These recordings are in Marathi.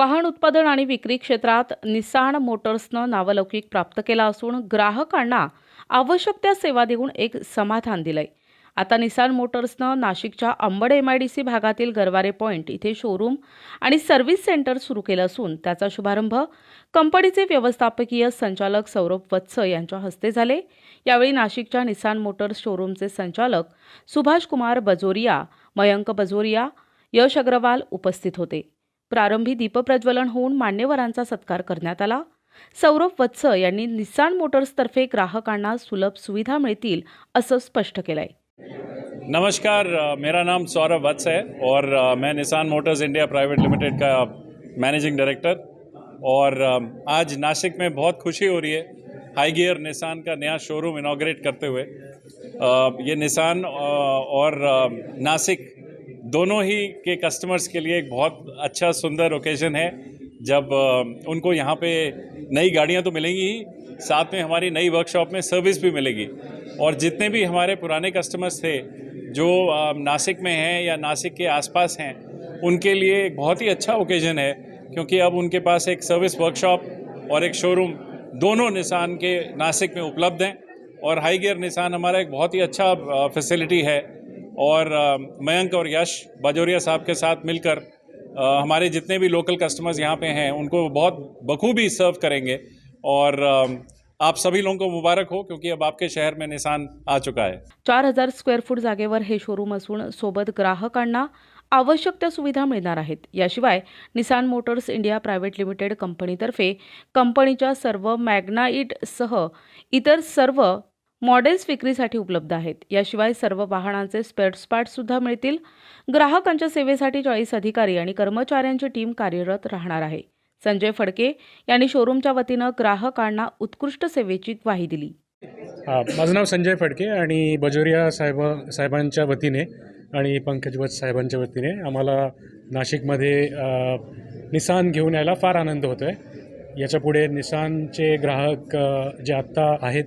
वाहन उत्पादन आणि विक्री क्षेत्रात निसाण मोटर्सनं नावलौकिक प्राप्त केला असून ग्राहकांना आवश्यक त्या सेवा देऊन एक समाधान दिलंय. आता निसान मोटर्सनं नाशिकच्या Ambad M I D C भागातील गरवारे पॉईंट इथे शोरूम आणि सर्व्हिस सेंटर सुरू केलं असून त्याचा शुभारंभ कंपनीचे व्यवस्थापकीय संचालक सौरभ वत्स यांच्या हस्ते झाले. यावेळी नाशिकच्या निसान मोटर्स शोरूमचे संचालक सुभाष कुमार बजोरिया मयंक बजोरिया यश अग्रवाल उपस्थित होते. प्रारंभी दीपप्रज्वलन होऊन मान्यवरांचा सत्कार करण्यात आला. सौरभ वत्स यांनी निसान मोटर्सतर्फे ग्राहकांना सुलभ सुविधा मिळतील असं स्पष्ट केलंय. नमस्कार मेरा नाम सौरभ वत्स है और मैं Nissan Motors India private limited का मैनेजिंग डायरेक्टर और आज नासिक में बहुत खुशी हो रही है हाई गियर निसान का नया शोरूम इनाग्रेट करते हुए। ये निसान और नासिक दोनों ही के कस्टमर्स के लिए एक बहुत अच्छा सुंदर ओकेजन है। जब उनको यहाँ पे नई गाड़ियाँ तो मिलेंगी ही, साथ में हमारी नई वर्कशॉप में सर्विस भी मिलेगी। और जितने भी हमारे पुराने कस्टमर्स थे, जो नासिक में हैं या नासिक के आसपास हैं, उनके लिए एक बहुत ही अच्छा ओकेजन है, क्योंकि अब उनके पास एक सर्विस वर्कशॉप और एक शोरूम दोनों निशान के नासिक में उपलब्ध हैं। और हाई गियर निशान हमारा एक बहुत ही अच्छा फैसिलिटी है। और मयंक और यश बाजोरिया साहब के साथ मिलकर हमारे जितने भी लोकल कस्टमर्स यहाँ पे हैं उनको बहुत बखूबी सर्व करेंगे। और आप सभी लोगों को मुबारक हो क्योंकि अब आपके शहर में निशान आ चुका है। चार हजार स्क्वेअर फूट जागेवर हे शोरूम असून सोबत ग्राहकांना आवश्यक त्या सुविधा मिळणार आहेत. याशिवाय Nissan Motors India private limited कंपनीतर्फे कंपनीच्या सर्व मॅग्नाइटसह इतर सर्व मॉडेल्स विक्रीसाठी उपलब्ध आहेत. याशिवाय सर्व वाहनांचे स्पेअर्स पार्टसुद्धा मिळतील. ग्राहकांच्या सेवेसाठी चाळीस अधिकारी आणि कर्मचाऱ्यांची टीम कार्यरत राहणार आहे. संजय फडके यांनी शोरूमच्या वतीनं ग्राहकांना उत्कृष्ट सेवेची ग्वाही दिली. माझं नाव संजय फडके आणि बजोरिया साहेब साहेबांच्या वतीने आणि पंकज वत्स साहेबांच्या वतीने आम्हाला नाशिकमध्ये निसान घेऊन यायला फार आनंद होतो आहे याच्यापुढे निसानचे ग्राहक जे आत्ता आहेत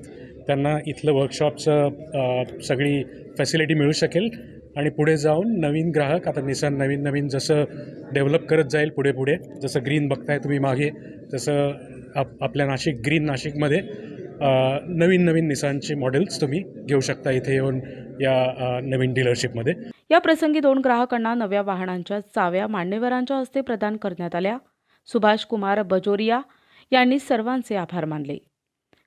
त्यांना इथलं वर्कशॉपचं सगळी फॅसिलिटी मिळू शकेल. आणि पुढे जाऊन नवीन ग्राहक आता निसान नवीन नवीन जसं डेव्हलप करत जाईल पुढे पुढे जसं ग्रीन बघताय तुम्ही मागे तसं आप आपल्या नाशिक ग्रीन नाशिकमध्ये नवीन नवीन निसानचे मॉडेल्स तुम्ही घेऊ शकता इथे येऊन या नवीन डीलरशिपमध्ये या प्रसंगी दोन ग्राहकांना नव्या वाहनांच्या चाव्या मान्यवरांच्या हस्ते प्रदान करण्यात आल्या. सुभाष कुमार बजोरिया यांनी सर्वांचे आभार मानले.